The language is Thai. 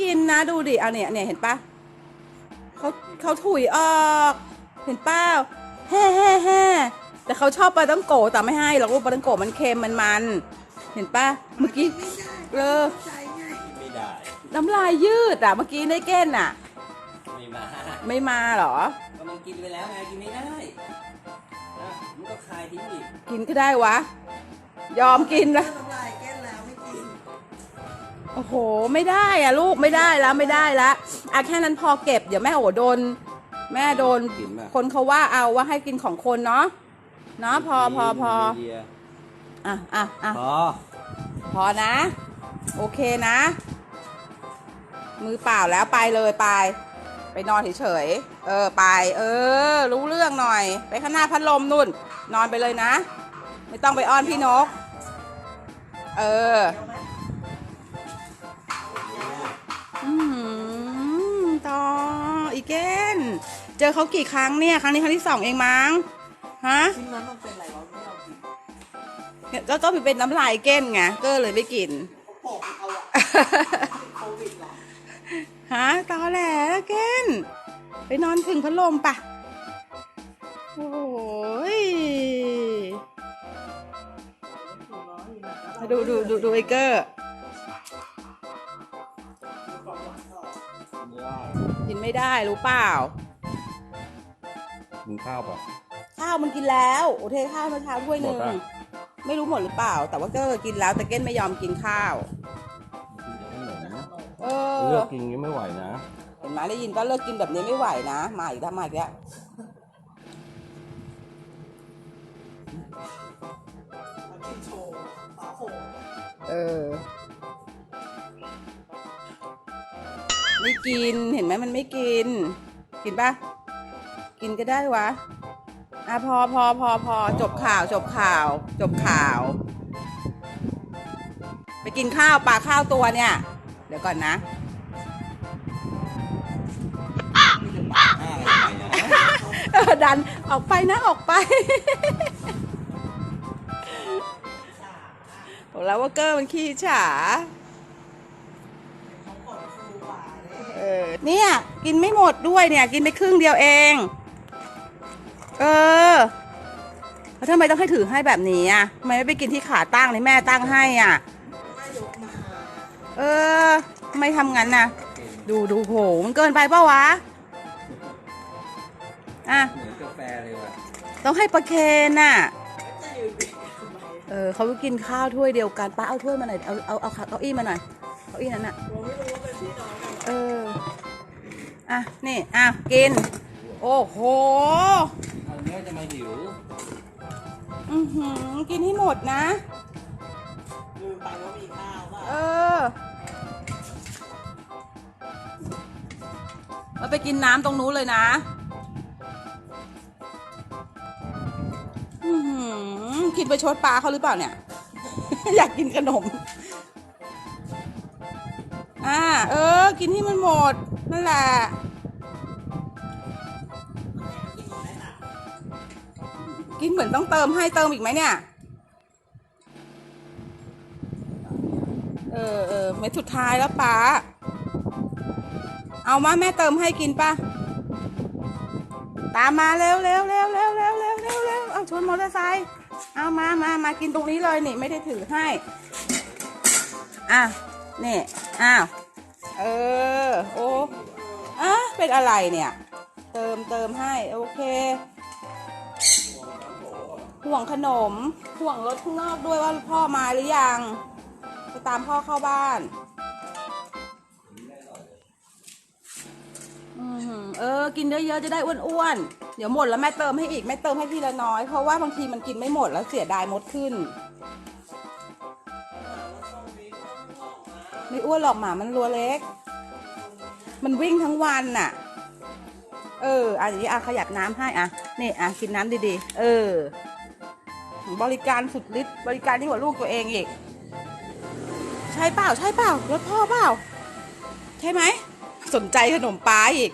กินนะดูดิเอาเนี่ยเนี่ยเห็นปะเขาเขาถุยออก เห็นเป้าแฮ่แฮ่แฮ่แต่เขาชอบปลาต้องโกะแต่ไม่ให้หรอกลูกปลาต้องโกะมันเค็มมันมัน เห็นปะเมื่อกี้เออไม่ได้น้ำลายยืดอะเมื่อกี้ได้เก้นอะ ไม่มาไม่มาเหรอก็มันกินไปแล้วไงกินไม่ได้นะมันก็คายทิ้งอีกกินก็ได้วะ ยอมกินละ โอ้โห ไม่ได้อะลูกไม่ได้แล้วไม่ได้ละอะแค่นั้นพอเก็บเดี๋ยวแม่โอโดน แม่โดน กินป่ะคนเขาว่าเอาว่าให้กินของคนเนาะเนาะพอพอพอเดียอะอะอะพอพอนะ โอเคนะ มือเปล่าแล้วไปเลยไป ไปนอนเฉยๆเออไป เออ รู้เรื่องหน่อย ไปข้างหน้าพัดลมนุ่น นอนไปเลยนะ ไม่ต้องไปอ้อนพี่นก เอออื ต่ออีเกนเจอเขากี่ครั้งเนี่ย ครั้งนี้ครั้งที่สองเองมั้ง ฮะชิ้นนั้นมันเป็นอะไรวะไม่เอากินเนี่ยก็ก็เป็นน้ำลายเก้นไงก็เลยไม่กิน โปกเอาอะโควิดเหรอฮะตอแหลเก้น ไปนอนถึงพัดลมปะ โอ้ยดูดูดูดูไอเกอร์ กินไม่ได้รู้เปล่ากินข้าวป่ะ ข้าวมันกินแล้วโอเทข้าวเมื่อเช้าถ้วยหนึ่งหมดปะ ไม่รู้หมดหรือเปล่า แต่ว่าเกอร์กินแล้วแต่เก้นไม่ยอมกินข้าวกินแต่ขนมเออเลือกกินยังไม่ไหวนะเห็นไหมได้ยินก็เลิกกินแบบนี้ไม่ไหวนะมาอีกแล้วมาอีกแล้วมากินโชว์ฝาโหเออ ไม่กิน เห็นไหมมันไม่กิน กินปะกินก็ได้วะอะพอพอพอพอจบข่าวจบข่าว จบข่าว ไปกินข้าวปลาข้าวตัวเนี่ย เดี๋ยวก่อนนะดันออกไปนะออกไปบอกแล้วว่าเกอร์มันขี้ฉา ออเนี่ยกินไม่หมดด้วยเนี่ย กินไปครึ่งเดียวเอง เออแล้วทำไมต้องให้ถือให้แบบนี้อะทำไมไม่ไปกินที่ขาตั้งในแม่ตั้งให้อะไม่ยกมาเออทำไมทำงั้นน่ะ ดูดูโหมันเกินไปเปล่าวะ อะ เหมือนกาแฟเลยว่ะต้องให้ประเคนน่ะจะยืนบิดทำไมเออเขากินข้าวถ้วยเดียวกันป้าเอาถ้วยมาหน่อย เอาเอาเอาเก้าอี้มาหน่อย เก้าอี้นั้นน่ะผมไม่รู้ว่าเป็นพี่น้องกันเอ ออะ นี่อะกิน โอ้โหเอาเนี้ยจะมาหิวอือหือกินให้หมดนะ ลืมไปว่ามีข้าวป่ะเออมาไปกินน้ำตรงนู้นเลยนะ อือหือคิดไปชดปลาเขาหรือเปล่าเนี่ย อยากกินขนม กินให้มันหมด นั่นแหละกินเหมือนต้องเติมให้เติมอีกไหมเนี่ย เออเออเม็ดสุดท้ายแล้วป้า เอามาแม่เติมให้กินป่ะ ตามมาเร็วเร็วเร็วเร็วเร็วเร็วเร็วเร็วเอาชนมอเตอร์ไซค์ เอามามามากินตรงนี้เลยนี่ไม่ได้ถือให้ อะ นี่ อ้าว เออ โอ้อะเป็นอะไรเนี่ย เติมเติมให้ โอเค ห่วงขนม ห่วงรถข้างนอกด้วยว่าพ่อมาหรือยัง ไปตามพ่อเข้าบ้าน อือหือเออ กินเยอะๆจะได้อ้วนๆ เดี๋ยวหมดแล้วแม่เติมให้อีกแม่เติมให้ทีละน้อย เพราะว่าบางทีมันกินไม่หมดแล้วเสียดายมดขึ้นไม่อ้วนหรอกหมามันรัวเล็ก มันวิ่งทั้งวันน่ะ เอออะอย่างนี้อะขยับน้ำให้อะนี่อะกินน้ำดีๆ เออ บริการสุดฤทธิ์บริการยิ่งกว่าลูกตัวเองอีก ใช่เปล่าใช่เปล่ารถพ่อเปล่า ใช่ไหม สนใจขนมป้าอีก